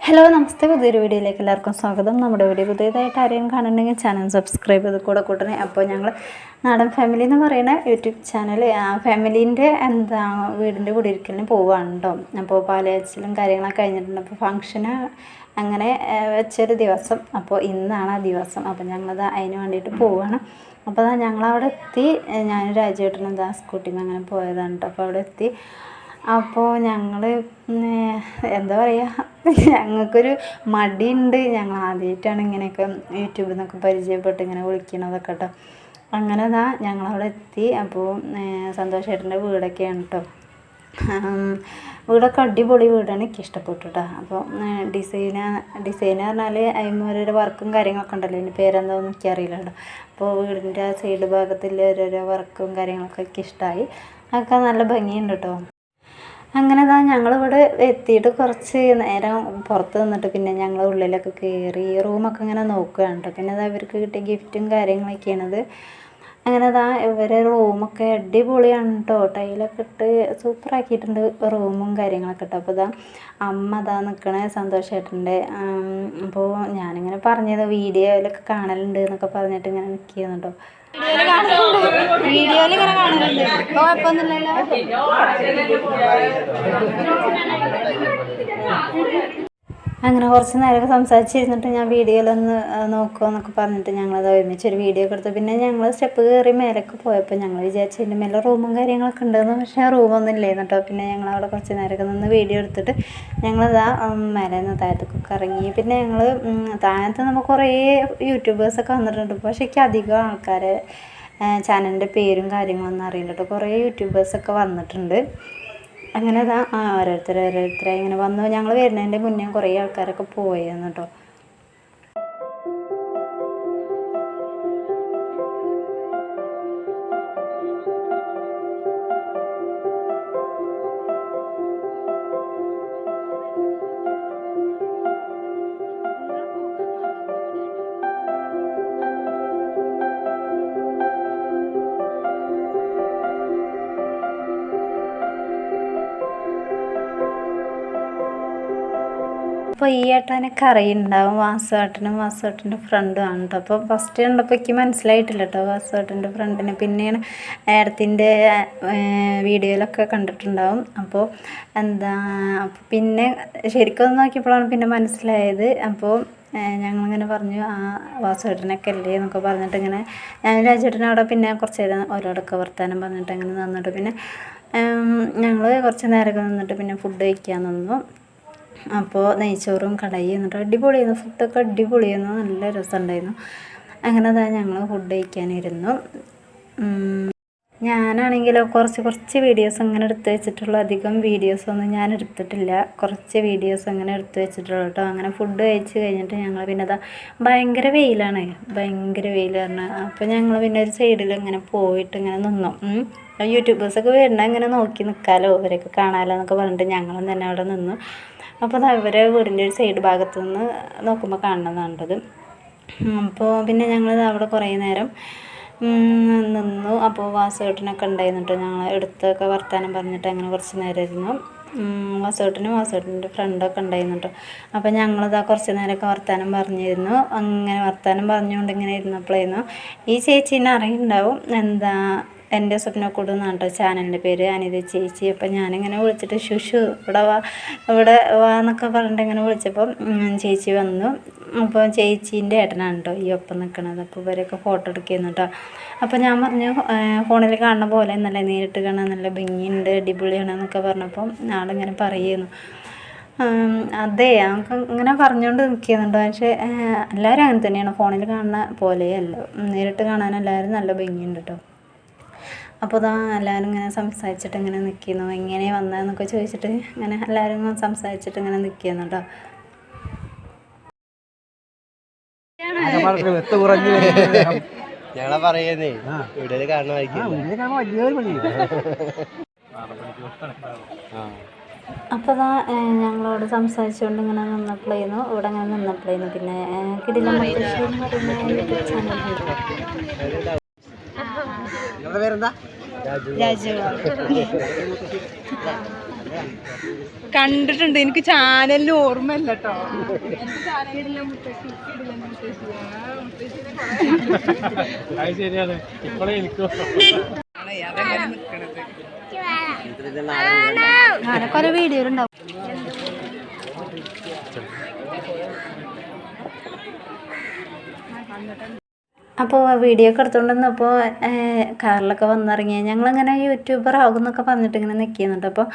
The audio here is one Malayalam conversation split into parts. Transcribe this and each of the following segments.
ഹലോ നമസ്തേ. പുതിയൊരു വീഡിയോയിലേക്ക് എല്ലാവർക്കും സ്വാഗതം. നമ്മുടെ വീഡിയോ പുതിയതായിട്ട് ആരെയും കാണുന്നുണ്ടെങ്കിൽ ചാനൽ സബ്സ്ക്രൈബ് ചെയ്ത് കൂടെ കൂട്ടണേ. അപ്പോൾ ഞങ്ങൾ നാടൻ ഫാമിലി എന്ന് പറയുന്ന യൂട്യൂബ് ചാനൽ ആ ഫാമിലീന്റെ എന്താ വീടിന്റെ കുടിയിരിക്കലിന് പോവുകയാണ് കേട്ടോ അപ്പോൾ പാലയച്ചിലും കാര്യങ്ങളൊക്കെ കഴിഞ്ഞിട്ടുണ്ട്. അപ്പോൾ ഫങ്ഷന് അങ്ങനെ വെച്ചൊരു ദിവസം. അപ്പോൾ ഇന്നാണ് ആ ദിവസം. അപ്പോൾ ഞങ്ങളത് അതിന് വേണ്ടിയിട്ട് പോവുകയാണ് അപ്പോൾ അതാ ഞങ്ങളവിടെ എത്തി. ഞാൻ രാജേട്ടനും ഇതാ സ്കൂട്ടിയിൽ അങ്ങനെ പോയതാണ് കേട്ടോ അപ്പോൾ അവിടെ എത്തി. അപ്പോൾ ഞങ്ങൾ എന്താ പറയുക ഞങ്ങൾക്കൊരു മടിയുണ്ട്. ഞങ്ങൾ ആദ്യമായിട്ടാണ് ഇങ്ങനെയൊക്കെ യൂട്യൂബിൽ നിന്നൊക്കെ പരിചയപ്പെട്ട് ഇങ്ങനെ വിളിക്കണതൊക്കെ കേട്ടോ അങ്ങനെ ദാ ഞങ്ങളവിടെ എത്തി. അപ്പോൾ സന്തോഷേട്ടന്റെ വീടൊക്കെയാണ് കേട്ടോ വീടൊക്കെ അടിപൊളി വീടാണ്. എനിക്ക് ഇഷ്ടപ്പെട്ടു കേട്ടോ അപ്പോൾ ഡിസൈന ഡിസൈൻ പറഞ്ഞാൽ അതിന് വർക്കും കാര്യങ്ങളൊക്കെ ഉണ്ടല്ലോ. ഇതിന്റെ പേരെന്താണെന്ന് എനിക്കറിയില്ല കേട്ടോ അപ്പോൾ വീടിന്റെ ആ സൈഡ് ഭാഗത്തിൽ ഓരോരോ വർക്കും കാര്യങ്ങളൊക്കെ എനിക്ക് ഇഷ്ടമായി അതൊക്കെ നല്ല ഭംഗിയുണ്ട് കേട്ടോ അങ്ങനെ താ ഞങ്ങളിവിടെ എത്തിയിട്ട് കുറച്ച് നേരം പുറത്ത് നിന്നിട്ട് പിന്നെ ഞങ്ങൾ ഉള്ളിലൊക്കെ കയറി റൂമൊക്കെ ഇങ്ങനെ നോക്കുകയാണ് കേട്ടോ പിന്നെ അത് അവർക്ക് കിട്ടിയ ഗിഫ്റ്റും കാര്യങ്ങളൊക്കെയാണത്. അങ്ങനെ ദാ ഇവരെ റൂമൊക്കെ അടിപൊളിയാണ് കേട്ടോ ടൈലൊക്കെ ഇട്ട് സൂപ്പറാക്കിയിട്ടുണ്ട് റൂമും കാര്യങ്ങളൊക്കെ കേട്ടോ അപ്പോൾ ഇതാ അമ്മ അതാ നിൽക്കണേ സന്തോഷമായിട്ടുണ്ട് അപ്പോൾ ഞാനിങ്ങനെ പറഞ്ഞത് വീഡിയോയിലൊക്കെ കാണലുണ്ട് എന്നൊക്കെ പറഞ്ഞിട്ട് ഇങ്ങനെ നിൽക്കുന്നു കേട്ടോ വീഡിയോയിൽ അങ്ങനെ കുറച്ച് നേരമൊക്കെ സംസാരിച്ചിരുന്നിട്ട് ഞാൻ വീഡിയോയിലൊന്ന് നോക്കുമോ എന്നൊക്കെ പറഞ്ഞിട്ട് ഞങ്ങളത് ഒരുമിച്ച് ഒരു വീഡിയോ ഒക്കെ എടുത്തു. പിന്നെ ഞങ്ങൾ സ്റ്റെപ്പ് കയറി മേലൊക്കെ പോയപ്പോൾ ഞങ്ങൾ വിചാരിച്ചു ഇതിന്റെ മേലെ റൂമും കാര്യങ്ങളൊക്കെ ഉണ്ടെന്ന് പക്ഷേ റൂമൊന്നും ഇല്ലായിരുന്നു കേട്ടോ. പിന്നെ ഞങ്ങൾ അവിടെ കുറച്ച് നേരമൊക്കെ നിന്ന് വീഡിയോ എടുത്തിട്ട് ഞങ്ങളതാ മേലെ നിന്ന് താഴത്തേക്കൊക്കെ ഇറങ്ങി. പിന്നെ ഞങ്ങൾ താഴത്ത് നമ്മൾ കുറേ യൂട്യൂബേഴ്സൊക്കെ വന്നിട്ടുണ്ട്. പക്ഷേ എനിക്ക് അധികം ആൾക്കാരെ ചാനലിന്റെ പേരും കാര്യങ്ങളൊന്നും അറിയില്ല കേട്ടോ. കുറേ യൂട്യൂബേഴ്സൊക്കെ വന്നിട്ടുണ്ട്. അങ്ങനെ അതാ ഓരോരുത്തർ ഓരോരുത്തരായി ഇങ്ങനെ വന്നു. ഞങ്ങൾ വരുന്നതിന്റെ മുന്നേ കുറേ ആൾക്കാരൊക്കെ പോയിരുന്നു കേട്ടോ. അപ്പോൾ ഈ ഏട്ടനൊക്കെ അറിയുന്നുണ്ടാവും വാസുവേട്ടനും വാസുവേട്ടന്റെ ഫ്രണ്ടും ആണ് കേട്ടോ അപ്പോൾ ഫസ്റ്റ് കണ്ടപ്പോൾ എനിക്ക് മനസ്സിലായിട്ടില്ല കേട്ടോ വാസുവേട്ടന്റെ ഫ്രണ്ടിനെ പിന്നെയാണ് ഏടത്തിന്റെ വീഡിയോയിലൊക്കെ കണ്ടിട്ടുണ്ടാവും. അപ്പോൾ എന്താ അപ്പോൾ പിന്നെ ശരിക്കും നോക്കിയപ്പോഴാണ് പിന്നെ മനസ്സിലായത്. അപ്പോൾ ഞങ്ങളിങ്ങനെ പറഞ്ഞു ആ വാസുവേട്ടനൊക്കെ അല്ലേ? എന്നൊക്കെ പറഞ്ഞിട്ട് ഇങ്ങനെ ഞാൻ രാജേട്ടനവിടെ പിന്നെ കുറച്ച് നേരം ഓരോടൊക്കെ വർത്താനം പറഞ്ഞിട്ട് അങ്ങനെ നിന്നിട്ട് പിന്നെ ഞങ്ങൾ കുറച്ച് നേരമൊക്കെ നിന്നിട്ട് പിന്നെ ഫുഡ് കഴിക്കാൻ നിന്നു. അപ്പോൾ നെയ്ച്ചോറും കടയും എന്നിട്ട് അടിപൊളിയായിരുന്നു. ഫുഡൊക്കെ അടിപൊളിയായിരുന്നു. നല്ല രസമുണ്ടായിരുന്നു. അങ്ങനെ അതാ ഞങ്ങൾ ഫുഡ് കഴിക്കാനിരുന്നു. ഞാനാണെങ്കിലോ കുറച്ച് കുറച്ച് വീഡിയോസ് അങ്ങനെ എടുത്ത് വെച്ചിട്ടുള്ളൂ. അധികം വീഡിയോസ് ഒന്നും ഞാൻ എടുത്തിട്ടില്ല. കുറച്ച് വീഡിയോസ് അങ്ങനെ എടുത്ത് വെച്ചിട്ടുള്ളൂ കേട്ടോ. അങ്ങനെ ഫുഡ് കഴിച്ച് കഴിഞ്ഞിട്ട് ഞങ്ങൾ പിന്നെ അതാ ഭയങ്കര വെയിലാണ്. ഭയങ്കര വെയിലാണ് അപ്പോൾ ഞങ്ങൾ പിന്നെ ഒരു സൈഡിൽ ഇങ്ങനെ പോയിട്ട് ഇങ്ങനെ നിന്നു. യൂട്യൂബേഴ്സൊക്കെ വരുന്ന ഇങ്ങനെ നോക്കി നിൽക്കാമല്ലോ അവരൊക്കെ കാണാമല്ലോ എന്നൊക്കെ പറഞ്ഞിട്ട് ഞങ്ങളും തന്നെ അവിടെ നിന്നു. അപ്പോൾ അവരെ വീടിന്റെ ഒരു സൈഡ് ഭാഗത്തു നിന്ന് നോക്കുമ്പോൾ കാണുന്നതാണത്. അപ്പോൾ പിന്നെ ഞങ്ങൾ അവിടെ കുറേ നേരം നിന്നു. അപ്പോൾ വാസുവേട്ടനൊക്കെ ഉണ്ടായിരുന്നു കേട്ടോ ഞങ്ങൾ എടുത്തൊക്കെ വർത്താനം പറഞ്ഞിട്ട് അങ്ങനെ കുറച്ച് നേരം ഇരുന്നു ഉം, വാസുവേട്ടനും വാസുവേട്ടന്റെ ഫ്രണ്ടൊക്കെ ഉണ്ടായിരുന്നു കേട്ടോ അപ്പോൾ ഞങ്ങളിതാ കുറച്ച് നേരമൊക്കെ വർത്താനം പറഞ്ഞിരുന്നു. അങ്ങനെ വർത്താനം പറഞ്ഞുകൊണ്ട് ഇങ്ങനെ ഇരുന്നപ്പോഴായിരുന്നു ഈ ചേച്ചീനെ അറിയുന്നുണ്ടാവും. എന്താ എന്റെ സ്വപ്നക്കൂട് എന്നാണ് കേട്ടോ ചാനലിന്റെ പേര് അനിത ചേച്ചി. അപ്പം ഞാനിങ്ങനെ വിളിച്ചിട്ട് ശുശു ഇവിടെ വാ ഇവിടെ വാ എന്നൊക്കെ പറഞ്ഞിട്ട് ഇങ്ങനെ വിളിച്ചപ്പം ചേച്ചി വന്നു. അപ്പോൾ ചേച്ചീന്റെ ഏട്ടനാണ് കേട്ടോ ഈ ഒപ്പം നിൽക്കണത്. അപ്പോൾ ഇവരൊക്കെ ഫോട്ടോ എടുക്കുന്നു കേട്ടോ അപ്പോൾ ഞാൻ പറഞ്ഞു ഫോണിൽ കാണുന്ന പോലെ നല്ല നേരിട്ട് കാണാൻ നല്ല ഭംഗിയുണ്ട് അടിപൊളിയാണ് എന്നൊക്കെ പറഞ്ഞപ്പോൾ ആളിങ്ങനെ പറയുന്നു. അതെ നമുക്ക് ഇങ്ങനെ പറഞ്ഞുകൊണ്ട് നിൽക്കുന്നുണ്ട്. പക്ഷേ എല്ലാവരും അങ്ങനെ തന്നെയാണ്. ഫോണിൽ കാണുന്ന പോലെയല്ല. നേരിട്ട് കാണാൻ എല്ലാവരും നല്ല ഭംഗിയുണ്ട് കേട്ടോ അപ്പോൾ ഇതാ എല്ലാവരും ഇങ്ങനെ സംസാരിച്ചിട്ട് ഇങ്ങനെ നിൽക്കുന്നു. എങ്ങനെ വന്നതെന്നൊക്കെ ചോദിച്ചിട്ട് ഇങ്ങനെ എല്ലാവരും സംസാരിച്ചിട്ട് ഇങ്ങനെ നിൽക്കുന്നു കേട്ടോ. ഞങ്ങളെ പറയുന്നേ ഇവിടെ അപ്പോൾ അതാ ഞങ്ങളോട് സംസാരിച്ചുകൊണ്ട് ഇങ്ങനെ നിന്നപ്പോഴായിരുന്നു ഇവിടെ അങ്ങനെ നിന്നപ്പോഴായിരുന്നു പിന്നെ കിടിലം യൂട്യൂബ് ചാനൽ നിങ്ങളുടെ പേരെന്താ? കണ്ടിട്ടുണ്ട്. എനിക്ക് ചാനലിന് ഓർമ്മയില്ല കേട്ടോ. ഞാനൊക്കെ വീഡിയോ വീഡിയോയിലുണ്ടാവും അപ്പോൾ വീഡിയോ ഒക്കെ എടുത്തുകൊണ്ടിരുന്നപ്പോൾ കാറിലൊക്കെ വന്നിറങ്ങിയ. ഞങ്ങളങ്ങനെ യൂട്യൂബർ ആകും എന്നൊക്കെ പറഞ്ഞിട്ട് ഇങ്ങനെ നിൽക്കുന്നുണ്ട് അപ്പോൾ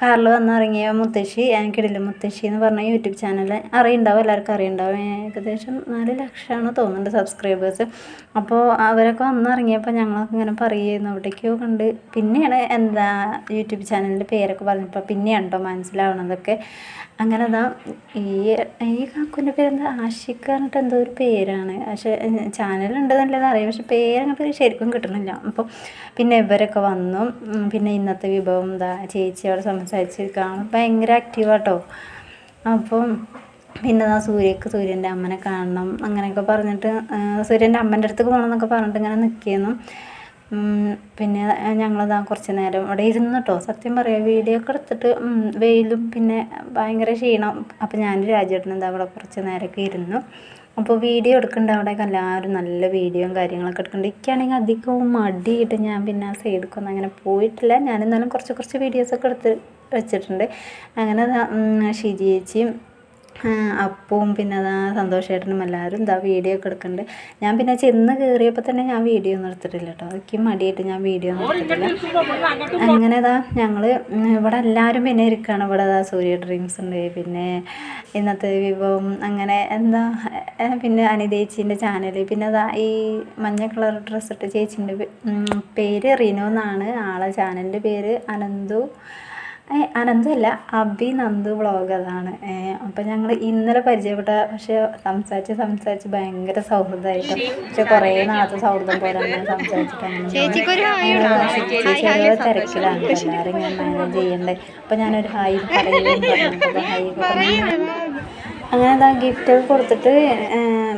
കാറിൽ വന്നിറങ്ങിയ മുത്തശ്ശി എനിക്കിടില്ല മുത്തശ്ശി എന്ന് പറഞ്ഞ യൂട്യൂബ് ചാനൽ അറിയുണ്ടാവും എല്ലാവർക്കും അറിയുണ്ടാവും. ഏകദേശം നാല് ലക്ഷമാണ് തോന്നുന്നുണ്ട് സബ്സ്ക്രൈബേഴ്സ് അപ്പോൾ അവരൊക്കെ വന്നിറങ്ങിയപ്പോൾ ഞങ്ങളൊക്കെ ഇങ്ങനെ പറയുന്നു അവിടേക്കോ കണ്ട് പിന്നെയാണ് എന്താ യൂട്യൂബ് ചാനലിന്റെ പേരൊക്കെ പറഞ്ഞപ്പോൾ പിന്നെയാണ് കേട്ടോ മനസ്സിലാവണതൊക്കെ. അങ്ങനെ അതാ ഈ ഈ കാക്കുവിന്റെ പേരെന്താ? ആഷിഖ് പറഞ്ഞിട്ട് എന്തോ ഒരു പേരാണ്. പക്ഷേ ചാനലുണ്ട് നല്ലത് അറിയാം. പക്ഷെ പേരങ്ങോട്ട് ശരിക്കും കിട്ടണില്ല. അപ്പോൾ പിന്നെ ഇവരൊക്കെ വന്നു. പിന്നെ ഇന്നത്തെ വിഭവം എന്താ? ചേച്ചി അവിടെ സംസാരിച്ചിരിക്കുകയാണ് ഭയങ്കര ആക്റ്റീവാട്ടോ അപ്പം പിന്നെ ആ സൂര്യക്ക് സൂര്യന്റെ അമ്മനെ കാണണം. അങ്ങനെയൊക്കെ പറഞ്ഞിട്ട് സൂര്യന്റെ അമ്മന്റെ അടുത്തേക്ക് പോകണം എന്നൊക്കെ പറഞ്ഞിട്ട് ഇങ്ങനെ നിൽക്കുന്നു പിന്നെ ഞങ്ങളിതാ കുറച്ച് നേരം അവിടെ ഇരുന്നു കേട്ടോ സത്യം പറയാം വീഡിയോ ഒക്കെ എടുത്തിട്ട് വെയിലും പിന്നെ ഭയങ്കര ക്ഷീണം. അപ്പോൾ ഞാൻ രാജേട്ടൻ എന്താ അവിടെ കുറച്ച് നേരമൊക്കെ ഇരുന്നു. അപ്പോൾ വീഡിയോ എടുക്കുന്നുണ്ട് അവിടെയൊക്കെ എല്ലാവരും നല്ല വീഡിയോയും കാര്യങ്ങളൊക്കെ എടുക്കുന്നുണ്ട് എനിക്കാണെങ്കിൽ അധികവും മടിയിട്ട് ഞാൻ പിന്നെ ആ സൈഡിലേക്കൊന്നും അങ്ങനെ പോയിട്ടില്ല. ഞാൻ എന്നാലും കുറച്ച് കുറച്ച് വീഡിയോസൊക്കെ എടുത്ത് വെച്ചിട്ടുണ്ട്. അങ്ങനെ ഷിജി ചേച്ചിയും അപ്പവും പിന്നെ അതാ സന്തോഷേട്ടനും എല്ലാവരും ഇതാ വീഡിയോ ഒക്കെ എടുക്കുന്നുണ്ട് ഞാൻ പിന്നെ ചെന്ന് കയറിയപ്പോൾ തന്നെ ഞാൻ വീഡിയോ ഒന്നും എടുത്തിട്ടില്ല കേട്ടോ എനിക്ക് മടിയായിട്ട് ഞാൻ വീഡിയോ ഒന്നും എടുത്തിട്ടില്ല. അങ്ങനെ ഇതാ ഞങ്ങൾ ഇവിടെ എല്ലാവരും പിന്നെ ഇരിക്കുകയാണ് ഇവിടെ ഇതാ സൂര്യ ഡ്രീംസ് ഉണ്ട്. പിന്നെ ഇന്നത്തെ വിഭവം അങ്ങനെ എന്താ പിന്നെ അനിതേച്ചീന്റെ ചാനൽ പിന്നെ അതാ ഈ മഞ്ഞ കളർ ഡ്രസ്സ് ഇട്ട ചേച്ചീന്റെ പേര് റിനോ എന്നാണ്. ആളെ ചാനലിന്റെ പേര് അനന്തു. അനന്തല്ല അബി നന്ദു വ്ളോഗ് അതാണ്. അപ്പം ഞങ്ങൾ ഇന്നലെ പരിചയപ്പെട്ട പക്ഷെ സംസാരിച്ച് സംസാരിച്ച് ഭയങ്കര സൗഹൃദമായിട്ട് പക്ഷെ കുറേ നാളത്തെ സൗഹൃദം പോലെ അങ്ങനെ സംസാരിച്ചിട്ട് ചേച്ചി ഓരോ തിരക്കിലാണ് എല്ലാവരും ഞാൻ മാനേജ് ചെയ്യണ്ടേ. അപ്പം ഞാനൊരു ഹായ് പറയുമ്പോൾ ഹായ് അങ്ങനെ എന്താ ഗിഫ്റ്റൊക്കെ കൊടുത്തിട്ട്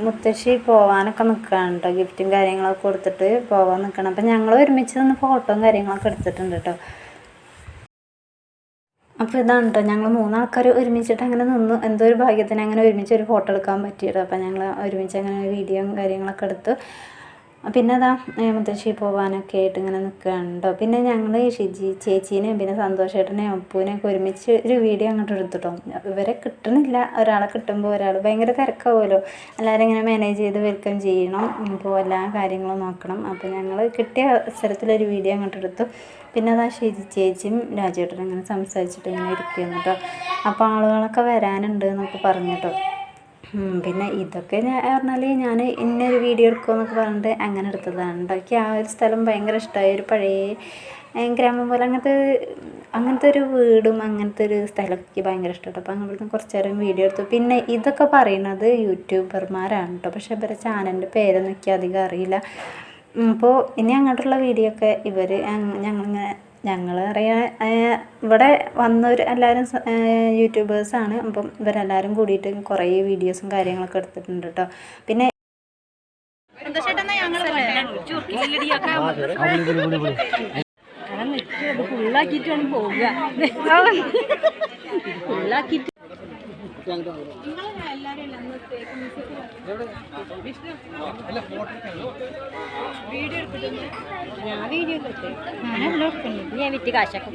മുത്തശ്ശി പോവാനൊക്കെ നിൽക്കുകയാണ് കേട്ടോ ഗിഫ്റ്റും കാര്യങ്ങളൊക്കെ കൊടുത്തിട്ട് പോവാൻ നിൽക്കണം അപ്പം ഞങ്ങൾ ഒരുമിച്ച് നിന്ന് ഫോട്ടോയും കാര്യങ്ങളൊക്കെ എടുത്തിട്ടുണ്ട് കേട്ടോ അപ്പോൾ ഇതാണ് കേട്ടോ ഞങ്ങൾ മൂന്നാൾക്കാർ ഒരുമിച്ചിട്ട് അങ്ങനെ നിന്നു. എന്തോ ഒരു ഭാഗ്യത്തിന് അങ്ങനെ ഒരുമിച്ച് ഒരു ഫോട്ടോ എടുക്കാൻ പറ്റിയത്. അപ്പോൾ ഞങ്ങൾ ഒരുമിച്ച് അങ്ങനെ വീഡിയോയും കാര്യങ്ങളൊക്കെ എടുത്തു. പിന്നെ അതാ മുത്തശ്ശി പോകാനൊക്കെ ആയിട്ട് ഇങ്ങനെ നിൽക്കുകയാണ് കേട്ടോ പിന്നെ ഞങ്ങൾ ഷിജി ചേച്ചീനെയും പിന്നെ സന്തോഷേട്ടനെയും അപ്പൂനെയൊക്കെ ഒരുമിച്ച് ഒരു വീഡിയോ അങ്ങോട്ട് എടുത്തിട്ടോ. ഇവരെ കിട്ടണില്ല. ഒരാളെ കിട്ടുമ്പോൾ ഒരാൾ ഭയങ്കര തിരക്കാവുമല്ലോ എല്ലാവരും ഇങ്ങനെ മാനേജ് ചെയ്ത് വെൽക്കം ചെയ്യണം. ഇപ്പോൾ എല്ലാ കാര്യങ്ങളും നോക്കണം. അപ്പോൾ ഞങ്ങൾ കിട്ടിയ അവസരത്തിലൊരു വീഡിയോ അങ്ങോട്ട് എടുത്തു. പിന്നെ അതാ ഷിജി ചേച്ചിയും രാജേട്ടനും ഇങ്ങനെ സംസാരിച്ചിട്ട് ഇങ്ങനെ ഇരിക്കുന്നു കേട്ടോ. അപ്പോൾ ആളുകളൊക്കെ വരാനുണ്ട് എന്നൊക്കെ പറഞ്ഞു കേട്ടോ പിന്നെ ഇതൊക്കെ ഞാൻ പറഞ്ഞാൽ ഞാൻ ഇന്നൊരു വീഡിയോ എടുക്കുമെന്നൊക്കെ പറഞ്ഞിട്ട് അങ്ങനെ എടുത്തതാണ്. കേട്ടോ എനിക്ക് ആ ഒരു സ്ഥലം ഭയങ്കര ഇഷ്ടമായി ഒരു പഴയ ഗ്രാമം പോലെ അങ്ങനത്തെ അങ്ങനത്തെ ഒരു വീടും അങ്ങനത്തെ ഒരു സ്ഥലമൊക്കെ ഭയങ്കര ഇഷ്ടമാണ് അപ്പോൾ അങ്ങനെ കുറച്ച് നേരം വീഡിയോ എടുത്തു. പിന്നെ ഇതൊക്കെ പറയുന്നത് യൂട്യൂബർമാരാണ് കേട്ടോ പക്ഷേ ഇവരെ ചാനലിന്റെ പേരൊന്നും എനിക്ക് അധികം അറിയില്ല. അപ്പോൾ ഇനി അങ്ങോട്ടുള്ള വീഡിയോ ഒക്കെ ഇവർ ഞങ്ങളിങ്ങനെ ഞങ്ങൾ അറിയാൻ ഇവിടെ വന്നവർ എല്ലാവരും യൂട്യൂബേഴ്സാണ് അപ്പം ഇവരെല്ലാവരും കൂടിയിട്ട് കുറേ വീഡിയോസും കാര്യങ്ങളൊക്കെ എടുത്തിട്ടുണ്ട് കേട്ടോ പിന്നെ ഫുള്ളാക്കിട്ട് വേണം പോവുക. ഫുള്ളാക്കിട്ട് ഞാൻ വീഡിയോ ഞാൻ വിറ്റ് കാശാക്കും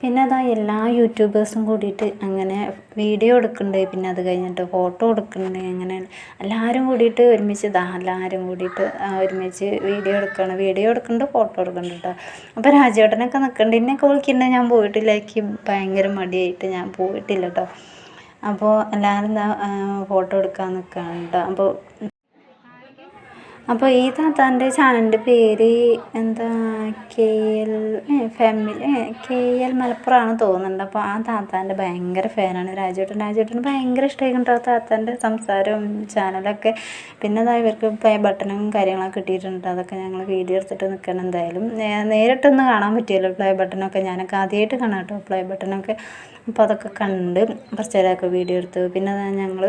പിന്നെ അതാ എല്ലാ യൂട്യൂബേഴ്സും കൂടിയിട്ട് അങ്ങനെ വീഡിയോ എടുക്കുന്നുണ്ട് പിന്നെ അത് കഴിഞ്ഞിട്ട് ഫോട്ടോ എടുക്കുന്നുണ്ട് അങ്ങനെ എല്ലാവരും കൂടിയിട്ട് ഒരുമിച്ച് ഇതാ എല്ലാവരും കൂടിയിട്ട് ഒരുമിച്ച് വീഡിയോ എടുക്കണം. വീഡിയോ എടുക്കുന്നുണ്ട് ഫോട്ടോ എടുക്കുന്നുണ്ട് കേട്ടോ അപ്പോൾ രാജേട്ടനൊക്കെ നിൽക്കുന്നുണ്ട് എന്നെയൊക്കെ വിളിക്കുന്നുണ്ട് ഞാൻ പോയിട്ടില്ല. എനിക്ക് ഭയങ്കര മടിയായിട്ട് ഞാൻ പോയിട്ടില്ല കേട്ടോ അപ്പോൾ എല്ലാവരും ഫോട്ടോ എടുക്കാൻ നിൽക്കുകയാണ് കേട്ടോ അപ്പോൾ അപ്പോൾ ഈ താത്താന്റെ ചാനലിന്റെ പേര് എന്താ K L family K L മലപ്പുറമാണ് തോന്നുന്നുണ്ട്. അപ്പോൾ ആ താത്താന്റെ ഭയങ്കര ഫാനാണ്. രാജേട്ടൻ രാജേട്ടന് ഭയങ്കര ഇഷ്ടമായിട്ടുണ്ട് ആ താത്താന്റെ സംസാരവും ചാനലൊക്കെ. പിന്നെ അതാ ഇവർക്ക് ബട്ടണും കാര്യങ്ങളൊക്കെ കിട്ടിയിട്ടുണ്ട്. അതൊക്കെ ഞങ്ങൾ വീഡിയോ എടുത്തിട്ട് നിൽക്കണം എന്തായാലും. നേരിട്ടൊന്നും കാണാൻ പറ്റിയല്ലോ പ്ലേ ബട്ടണൊക്കെ ഞാനൊക്കെ ആദ്യമായിട്ട് കാണാം കേട്ടോ പ്ലേ ബട്ടണൊക്കെ അപ്പോൾ അതൊക്കെ കണ്ട് കുറച്ച് നേരമൊക്കെ വീഡിയോ എടുത്തു. പിന്നെ ഞങ്ങൾ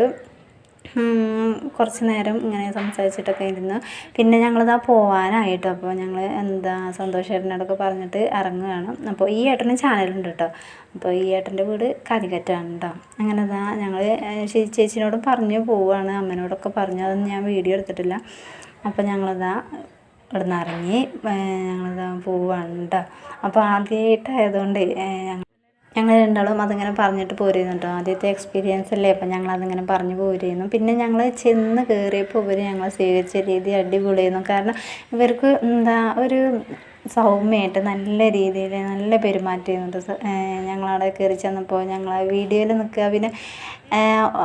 കുറച്ച് നേരം ഇങ്ങനെ സംസാരിച്ചിട്ടൊക്കെ ഇരുന്ന്. പിന്നെ ഞങ്ങളിതാ പോവാനായിട്ട്. അപ്പോൾ ഞങ്ങൾ എന്താ സന്തോഷേട്ടനോടൊക്കെ പറഞ്ഞിട്ട് ഇറങ്ങുകയാണ്. അപ്പോൾ ഈ ഏട്ടന് ചാനലുണ്ട് കേട്ടോ അപ്പോൾ ഈ ഏട്ടന്റെ വീട് കാലിക്കറ്റാണ് കേട്ടോ അങ്ങനെ ഇതാ ഞങ്ങൾ ചേച്ചിനോടും പറഞ്ഞു പോവുകയാണ് അമ്മനോടൊക്കെ പറഞ്ഞു. അതൊന്നും ഞാൻ വീഡിയോ എടുത്തിട്ടില്ല. അപ്പോൾ ഞങ്ങളിതാ ഇവിടുന്ന് ഇറങ്ങി ഞങ്ങളിതാ പോവുകയാണ് കേട്ടോ അപ്പോൾ ആദ്യമായിട്ടായതുകൊണ്ട് ഞങ്ങൾ ഞങ്ങൾ രണ്ടാളും അതിങ്ങനെ പറഞ്ഞിട്ട് പോരുന്നു കേട്ടോ ആദ്യത്തെ എക്സ്പീരിയൻസ് അല്ലേ? അപ്പം ഞങ്ങൾ അതിങ്ങനെ പറഞ്ഞു പോരുന്നു. പിന്നെ ഞങ്ങൾ ചെന്ന് കയറിയപ്പോൾ ഇവർ ഞങ്ങൾ സ്വീകരിച്ച രീതി അടിപൊളിയായിരുന്നു. കാരണം ഇവർക്ക് എന്താ ഒരു സൗമ്യമായിട്ട് നല്ല രീതിയിൽ നല്ല പെരുമാറ്റമായിരുന്നു. ഞങ്ങളവിടെ കയറി ചെന്നപ്പോൾ ഞങ്ങൾ വീഡിയോയിൽ നിൽക്കുക പിന്നെ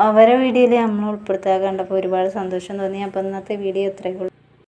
അവരെ വീഡിയോയിൽ നമ്മൾ ഉൾപ്പെടുത്തുക കണ്ടപ്പോൾ ഒരുപാട് സന്തോഷം തോന്നി. അപ്പോൾ ഇന്നത്തെ വീഡിയോ ഇത്രയേ ഉള്ളൂ.